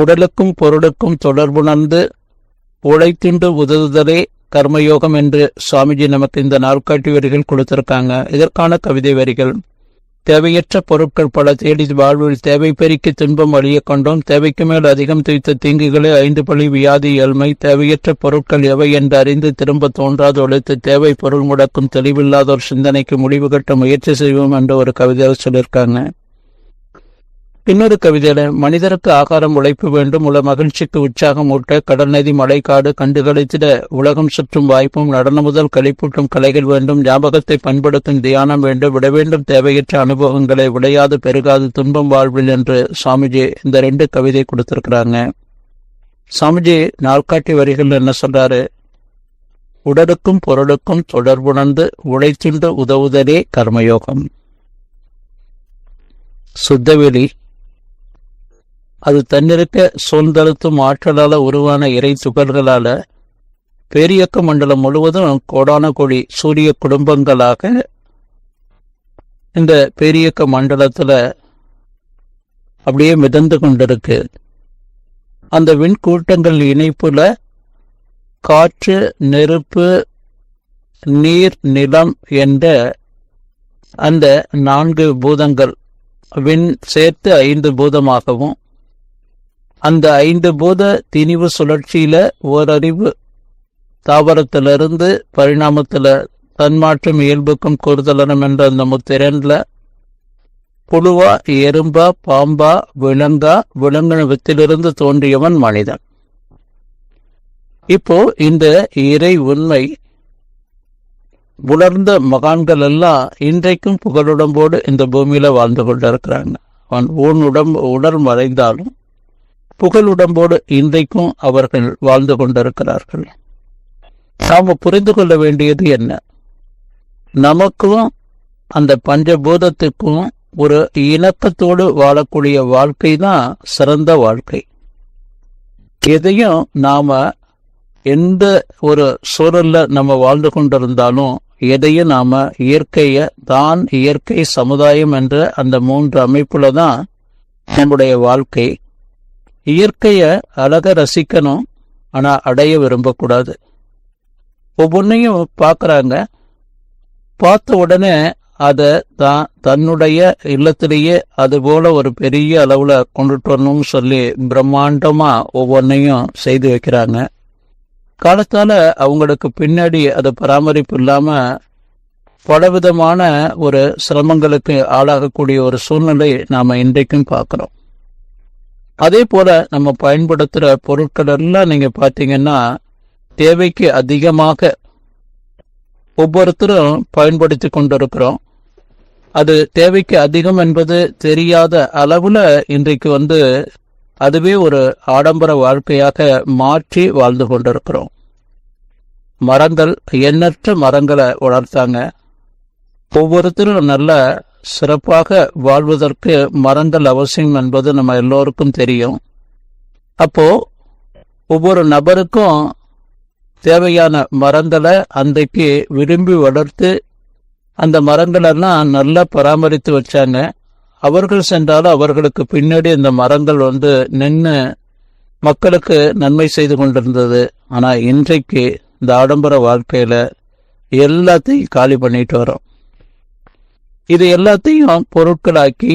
உடலுக்கும் பொருளுக்கும் தொடர்புணர்ந்து உழைத்தின்று உதவுதலே கர்மயோகம் என்று சுவாமிஜி நமக்கு இந்த நாள்காட்டி வரிகள் கொடுத்திருக்காங்க. இதற்கான கவிதை வரிகள். தேவையற்ற பொருட்கள் பல தேடி வாழ்வில் தேவை பெருக்கி துன்பம் வழிய கொண்டோம். தேவைக்கு மேல் அதிகம் துய்த்த தீங்குகளே ஐந்து பழி வியாதி ஏழ்மை. தேவையற்ற பொருட்கள் எவை என்று அறிந்து திரும்ப தோன்றாது ஒழித்து தேவை பொருள் முடக்கும் தெளிவில்லாதோர் சிந்தனைக்கு முடிவு கட்ட முயற்சி செய்வோம் என்ற ஒரு கவிதையாக சொல்லியிருக்காங்க. இன்னொரு கவிதையில மனிதருக்கு ஆகாரம் உழைப்பு வேண்டும் உள்ள மகிழ்ச்சிக்கு உற்சாகம் ஊட்ட கடல் நதி மழைக்காடு கண்டுகளித்திட உலகம் சுற்றும் வாய்ப்பும் நடன முதல் கழிப்பூட்டும் கலைகள் வேண்டும் ஞாபகத்தை பண்படுத்தும் தியானம் வேண்டும் விட வேண்டும் தேவையற்ற அனுபவங்களை விளையாது பெருகாது துன்பம் வாழ்வில் என்று சுவாமிஜி இந்த ரெண்டு கவிதை கொடுத்திருக்கிறாங்க. சுவாமிஜி நாள்காட்டி வரிகள் என்ன சொல்றாரு? உடலுக்கும் பொருளுக்கும் தொடர்புணர்ந்து உழைத்துண்டு உதவுதலே கர்மயோகம். சுத்தவெளி அது தன்னிருக்க சூழ்ந்தழுத்தும் ஆற்றலால உருவான இறை துகள்களால பேரியக்க மண்டலம் முழுவதும் கோடான கோடி சூரிய குடும்பங்களாக இந்த பேரியக்க மண்டலத்துல அப்படியே மிதந்து கொண்டிருக்கு. அந்த விண்கூட்டங்கள் இணைப்புல காற்று நெருப்பு நீர் நிலம் என்ற அந்த நான்கு பூதங்கள் விண் சேர்த்து ஐந்து பூதமாகவும் அந்த ஐந்து பூத திணிவு சுழற்சியில ஓரறிவு தாவரத்திலிருந்து பரிணாமத்தில் தன்மாற்றம் இயல்புக்கும் கூறுதலனம் என்ற அந்த முத்திரன்ல புழுவா எறும்பா பாம்பா விலங்கா விலங்கின வித்திலிருந்து தோன்றியவன் மனிதன். இப்போ இந்த இறை உண்மை உலர்ந்த மகான்கள் எல்லாம் இன்றைக்கும் புகழுடம்போடு இந்த பூமியில வாழ்ந்து கொண்டிருக்கிறாங்க. அவன் ஊன் உடம்பு உடல் மறைந்தாலும் புகழுடம்போடு இன்றைக்கும் அவர்கள் வாழ்ந்து கொண்டிருக்கிறார்கள். நாம் புரிந்து கொள்ள வேண்டியது என்ன? நமக்கும் அந்த பஞ்சபூதத்துக்கும் ஒரு இணக்கத்தோடு வாழக்கூடிய வாழ்க்கை தான் சிறந்த வாழ்க்கை. எதையும் நாம எந்த ஒரு சூழல்ல நம்ம வாழ்ந்து கொண்டிருந்தாலும் எதையும் நாம இயற்கைய தான் இயற்கை சமுதாயம் என்ற அந்த மூன்று அமைப்புல தான் நம்முடைய வாழ்க்கை இயற்கைய அழக ரசிக்கணும் ஆனா அடைய விரும்பக்கூடாது. ஒவ்வொன்றையும் பார்க்குறாங்க. பார்த்த உடனே அதை தான் தன்னுடைய இல்லத்திலேயே அது போல ஒரு பெரிய அளவில் கொண்டுட்டு வரணும்னு சொல்லி பிரம்மாண்டமாக ஒவ்வொன்றையும் செய்து வைக்கிறாங்க. காலத்தால் அவங்களுக்கு பின்னாடி அதை பராமரிப்பு இல்லாமல் பலவிதமான ஒரு சிரமங்களுக்கு ஆளாகக்கூடிய ஒரு சூழ்நிலை நாம் இன்றைக்கும் பார்க்குறோம். அதே போல நம்ம பயன்படுத்துகிற பொருட்கள் எல்லாம் நீங்க பார்த்தீங்கன்னா தேவைக்கு அதிகமாக ஒவ்வொருத்தரும் பயன்படுத்தி கொண்டிருக்கிறோம். அது தேவைக்கு அதிகம் என்பது தெரியாத அளவுல இன்றைக்கு வந்து அதுவே ஒரு ஆடம்பர வாழ்க்கையாக மாற்றி வாழ்ந்து கொண்டிருக்கிறோம். மரங்கள் எண்ணற்ற மரங்களை வளர்த்தாங்க. ஒவ்வொருத்தரும் நல்ல சிறப்பாக வாழ்வதற்கு மரங்கள் அவசியம் என்பது நம்ம எல்லோருக்கும் தெரியும். அப்போ ஒவ்வொரு நபருக்கும் தேவையான மரங்களை அன்றைக்கு விரும்பி வளர்த்து அந்த மரங்களெல்லாம் நல்லா பராமரித்து வச்சாங்க. அவர்கள் சென்றாலும் அவர்களுக்கு பின்னாடி இந்த மரங்கள் வந்து நின்று மக்களுக்கு நன்மை செய்து கொண்டிருந்தது. ஆனால் இன்றைக்கு இந்த ஆடம்பர வாழ்க்கையில் எல்லாத்தையும் காலி பண்ணிட்டு வரோம் இது எல்லாத்தையும் பொருட்களாக்கி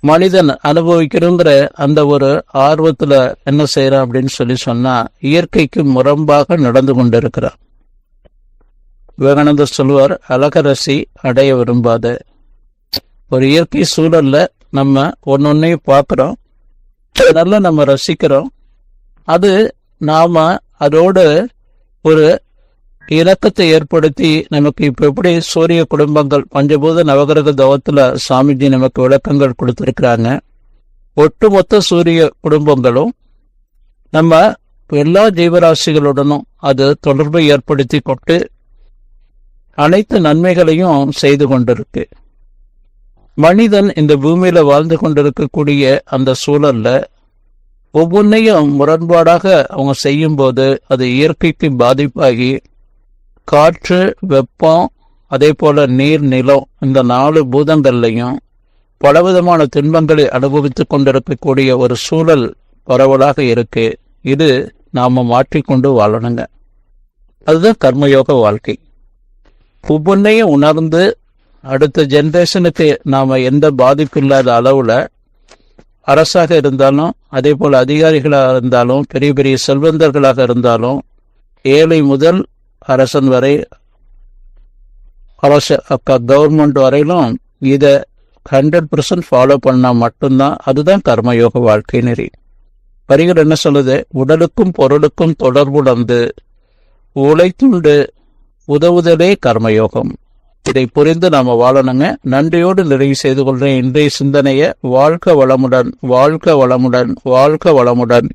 மனிதன் அனுபவிக்கிறோங்கிற அந்த ஒரு ஆர்வத்துல என்ன செய்யறான் அப்படின்னு சொல்லி சொன்னா இயற்கைக்கு முரம்பாக நடந்து கொண்டிருக்கிறான். விவேகானந்தர் சொல்லுவார் அழகரசி அடைய விரும்பாத. ஒரு இயற்கை சூழல்ல நம்ம ஒன்னொன்னையும் பார்க்குறோம் நல்லா நம்ம ரசிக்கிறோம். அது நாம அதோடு ஒரு இலக்கத்தை ஏற்படுத்தி நமக்கு இப்ப எப்படி சூரிய குடும்பங்கள் பஞ்சபூத நவகிரக தவத்துல சாமிஜி நமக்கு விளக்கங்கள் கொடுத்திருக்கிறாங்க. ஒட்டுமொத்த சூரிய குடும்பங்களும் நம்ம எல்லா ஜீவராசிகளுடனும் அது தொடர்பை ஏற்படுத்தி கொண்டு அனைத்து நன்மைகளையும் செய்து கொண்டிருக்கு. மனிதன் இந்த பூமியில வாழ்ந்து கொண்டிருக்கக்கூடிய அந்த சூழல்ல ஒவ்வொன்றையும் முரண்பாடாக அவங்க செய்யும்போது அது இயற்கைக்கு பாதிப்பாகி காற்று வெப்பம் அதே போல நீர் நிலம் இந்த நாலு பூதங்கள்லையும் பலவிதமான துன்பங்களை அனுபவித்துக் கொண்டிருக்கக்கூடிய ஒரு சூழல் பரவலாக இருக்கு. இது நாம மாற்றிக்கொண்டு வாழணுங்க. அதுதான் கர்மயோக வாழ்க்கை. ஒவ்வொன்றையும் உணர்ந்து அடுத்த ஜென்ரேஷனுக்கு நாம எந்த பாதிப்பு இல்லாத அளவுல அரசாக இருந்தாலும் அதே போல அதிகாரிகளாக இருந்தாலும் பெரிய பெரிய செல்வந்தர்களாக இருந்தாலும் ஏழை முதல் அரசன் வரை அரசு கவர்மெண்ட் வரையிலும் இதை ஹண்ட்ரட் பர்சன்ட் ஃபாலோ பண்ணால் மட்டும்தான் அதுதான் கர்மயோக வாழ்க்கை நெறி. வரிகள் என்ன சொல்லுது? உடலுக்கும் பொருளுக்கும் தொடர்புணர்ந்து உழைத்துண்டு உதவுதலே கர்மயோகம். இதை புரிந்து நாம வாழணுங்க. நன்றியோடு நிறைவு செய்து கொள்றேன் இன்றைய சிந்தனைய வாழ்க்க வளமுடன் வாழ்க்க வளமுடன் வாழ்க்க வளமுடன்.